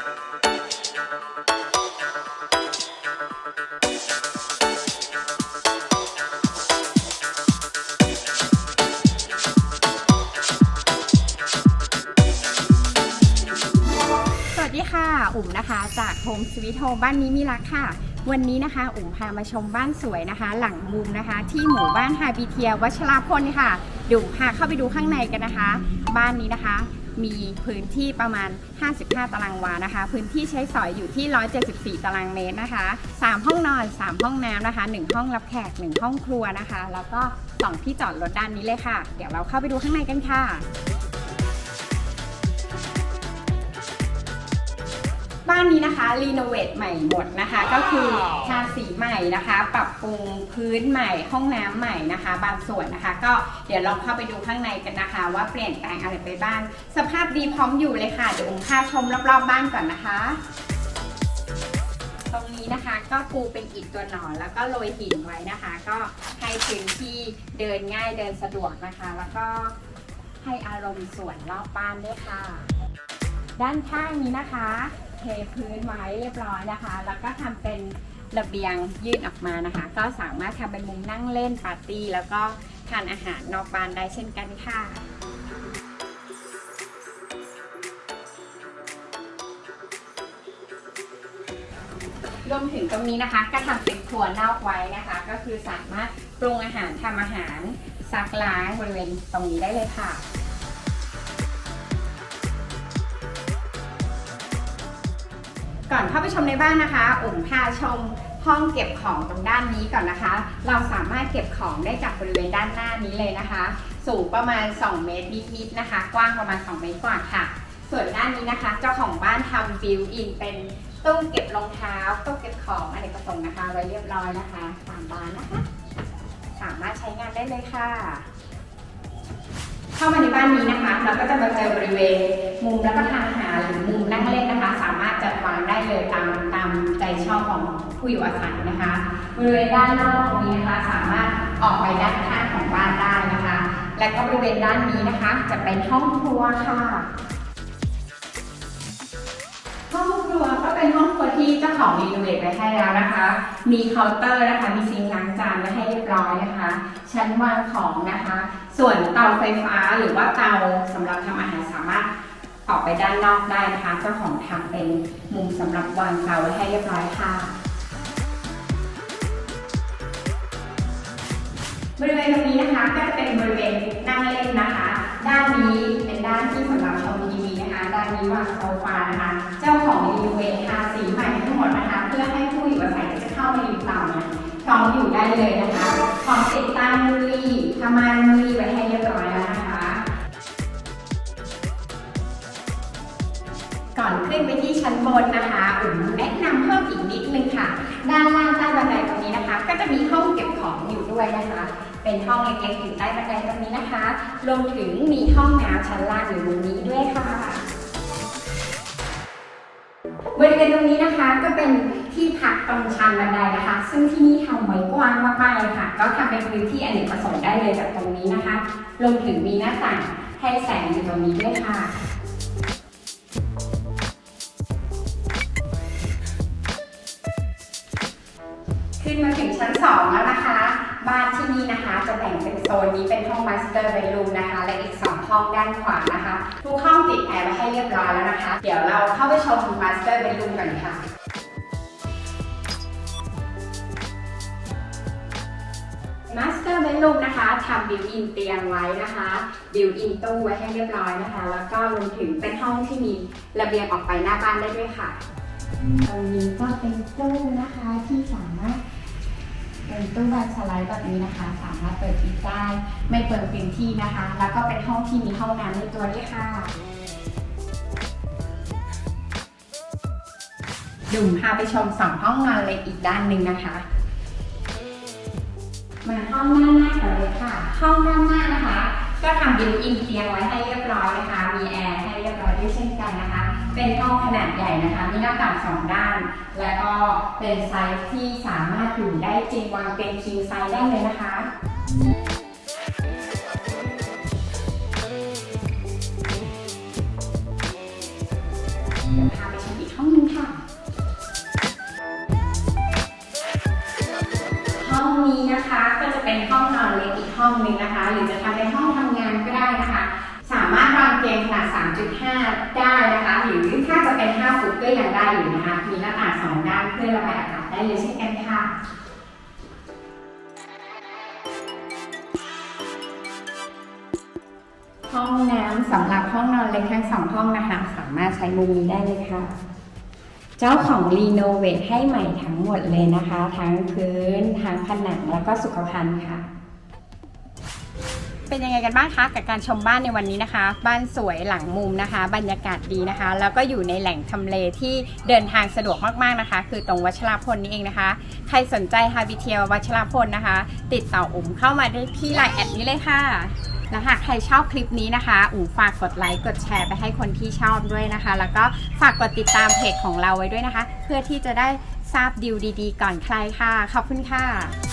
สวัสดีค่ะ อุ๋มนะคะ จากโฮมสวีทโฮบ้านนี้มีรักค่ะ วันนี้นะคะ อุ๋มพามาชมบ้านสวยนะคะ หลังมุมนะคะ ที่หมู่บ้านฮาบิเทียวัชราพลค่ะเดี๋ยวพาเข้าไปดูข้างในกันนะคะ บ้านนี้นะคะ มีพื้นที่ประมาณ 55 ตารางวานะคะ พื้นที่ใช้สอยอยู่ที่ 174 ตารางเมตรนะคะ 3 ห้องนอน 3 ห้องน้ำนะคะ 1 ห้องรับแขก 1 ห้องครัวนะคะ แล้วก็ 2 ที่จอดรถด้านนี้เลยค่ะ เดี๋ยวเราเข้าไปดูข้างในกันค่ะ บ้านนี้นะคะรีโนเวทใหม่หมดนะคะ ก็คือทาสีใหม่นะคะ ปรับปรุงพื้นใหม่ ห้องน้ำใหม่นะคะ บางส่วนนะคะ ก็เดี๋ยวลองเข้าไปดูข้างในกันนะคะ ว่าเปลี่ยนแปลงอะไรไปบ้าง สภาพดีพร้อมอยู่เลยค่ะ เดี๋ยวองค์ค่าชมรอบๆบ้านก่อนนะคะ ตรงนี้นะคะก็ปูเป็นอิฐตัวหนอนแล้วก็โรยหินไว้นะคะ ก็ให้พื้นที่เดินง่ายเดินสะดวกนะคะ แล้วก็ให้อารมณ์สวนรอบบ้านด้วยค่ะ ด้านข้างนี้นะคะ เทพื้นไว้เรียบร้อยนะคะ แล้วก็ทำเป็นระเบียงยื่นออกมานะคะ ก็สามารถทำเป็นมุมนั่งเล่นปาร์ตี้ แล้วก็ทานอาหารนอกบ้านได้เช่นกันค่ะรวมถึงตรงนี้นะคะก็ทำเป็นครัวนอกไว้นะคะ ก็คือสามารถปรุงอาหารทำอาหารซักล้างบริเวณตรงนี้ได้เลยค่ะ ก่อนเข้าไปชมในบ้านนะคะอุ๋มพาชมห้องเก็บของตรงด้านนี้ก่อนนะคะ เราสามารถเก็บของได้จากบริเวณด้านหน้านี้เลยนะคะ สูงประมาณ 2 เมตรนิดๆนะคะ กว้างประมาณ 2 เมตรกว่าค่ะ ส่วนด้านนี้นะคะ เจ้าของบ้านทำบิวอินเป็นตู้เก็บรองเท้าตู้เก็บของอเนกประสงค์นะคะ ไว้เรียบร้อยนะคะตามบ้านนะคะ สามารถใช้งานได้เลยค่ะ เข้ามาในบ้านนี้นะคะ เราก็จะมาเจอบริเวณมุมรับประทานอาหารหรือมุมนั่งเล่นนะคะ สามารถจัดวางได้เลยตามตามใจชอบของผู้อยู่อาศัยนะคะ บริเวณด้านนอกตรงนี้นะคะ สามารถออกไปด้านข้างของบ้านได้นะคะ และก็บริเวณด้านนี้นะคะ จะเป็นห้องครัวค่ะ ห้องครัวก็เป็นห้องครัวที่เจ้าของรีโนเวทไว้ให้แล้วนะคะ มีเคาน์เตอร์นะคะ มีซิงค์ล้างจานไว้ให้เรียบร้อยนะคะ ชั้นวางของนะคะ ส่วนเตาไฟฟ้าหรือว่าเตาสำหรับทำอาหารสามารถออกไปด้านนอกได้นะคะ เจ้าของทำเป็นมุมสำหรับวางเตาไว้ให้เรียบร้อยค่ะบริเวณตรงนี้นะคะก็จะเป็นบริเวณนั่งเล่นนะคะ ด้านนี้เป็นด้านที่สำหรับชมทีวีนะคะด้านนี้วางโซฟานะคะ เจ้าของรีเวทาสีใหม่ทั้งหมดนะคะ เพื่อให้ผู้อยู่อาศัยที่จะเข้ามาอยู่เตาเนี่ยพร้อมอยู่ได้เลยนะคะ นบนนะคะอุ๋มแนะนำเพิ่มอีกนิดนึงค่ะ ด้านล่างใต้บันไดตรงนี้นะคะ ก็จะมีห้องเก็บของอยู่ด้วยนะคะ เป็นห้องเล็กๆอยู่ใต้บันไดตรงนี้นะคะรวมถึงมีห้องน้ำชั้นล่างอยู่ตรงนี้ด้วยค่ะบริเวณตรงนี้นะคะก็เป็นที่พักตรงชันบันไดนะคะ ซึ่งที่นี่ทำไว้กว้างมากๆเลยค่ะ ก็ทำเป็นพื้นที่อเนกประสงค์ได้เลยจากตรงนี้นะคะรวมถึงมีหน้าต่างให้แสงอยู่ตรงนี้ด้วยค่ะ จะแบ่งเป็นโซนนี้เป็นห้องมาสเตอร์เบดรูมนะคะ และอีก 2 ห้องด้านขวานะคะ ทุกห้องติดแอร์ไว้ให้เรียบร้อยแล้วนะคะ เดี๋ยวเราเข้าไปชมมาสเตอร์เบดรูมกันค่ะมาสเตอร์เบดรูมนะคะทำบิวอินเตียงไว้นะคะบิวอินตู้ไว้ให้เรียบร้อยนะคะ แล้วก็รวมถึงเป็นห้องที่มีระเบียงออกไปหน้าบ้านได้ด้วยค่ะตรงนี้ก็เป็นตู้นะคะที่สามารถ เป็นตู้บานสไลด์แบบนี้นะคะ สามารถเปิดปิดได้ ไม่เปิดพื้นที่นะคะ แล้วก็เป็นห้องที่มีห้องน้ำในตัวด้วยค่ะดุ่มพาไปชมสองห้องนอนเล็กอีกด้านหนึ่งนะคะ มาห้องด้านหน้ากันเลยค่ะ ห้องด้านหน้านะคะ ก็ทำบิวอินเตียงไว้ให้เรียบร้อยนะคะ มีแอร์ให้เรียบร้อยด้วยเช่นกันนะคะ เป็นห้องขนาดใหญ่นะคะ มีหน้าต่างสองด้าน และก็เป็นไซส์ที่สามารถอยู่ได้จริงวางเป็นคิวไซส์ได้เลยนะคะอีกห้องนึงค่ะ ห้องนี้นะคะก็จะเป็นห้องนอนเล็กอีกห้องหนึ่งนะคะ หรือจะทำเป็นห้องทำงานก็ได้นะคะามารถวางเตียงขนาด 3.5 ได้นะคะ หรือถ้าจะเป็น 5 ฟุตก็ยังได้อยู่นะคะ มีหน้าต่างสองด้านเพื่อระบายอากาศได้เลยเช่นกันค่ะห้องน้ำสำหรับห้องนอนเล็กทั้งสองห้องนะคะ สามารถใช้มุมนี้ได้เลยค่ะ เจ้าของรีโนเวทให้ใหม่ทั้งหมดเลยนะคะ ทั้งพื้นทั้งผนังแล้วก็สุขภัณฑ์ค่ะ เป็นยังไงกันบ้างคะกับการชมบ้านในวันนี้นะคะ บ้านสวยหลังมุมนะคะ บรรยากาศดีนะคะ แล้วก็อยู่ในแหล่งทำเลที่เดินทางสะดวกมากๆนะคะ คือตรงวัชรพลนี่เองนะคะ ใครสนใจฮาบิเทียวัชรพลนะคะ ติดต่ออุ๋มเข้ามาได้ที่ไลน์แอดนี้เลยค่ะและหากใครชอบคลิปนี้นะคะอูฝากกดไลค์กดแชร์ไปให้คนที่ชอบด้วยนะคะ แล้วก็ฝากกดติดตามเพจของเราไว้ด้วยนะคะ เพื่อที่จะได้ทราบดีลดี ๆ ก่อนใครค่ะ ขอบคุณค่ะ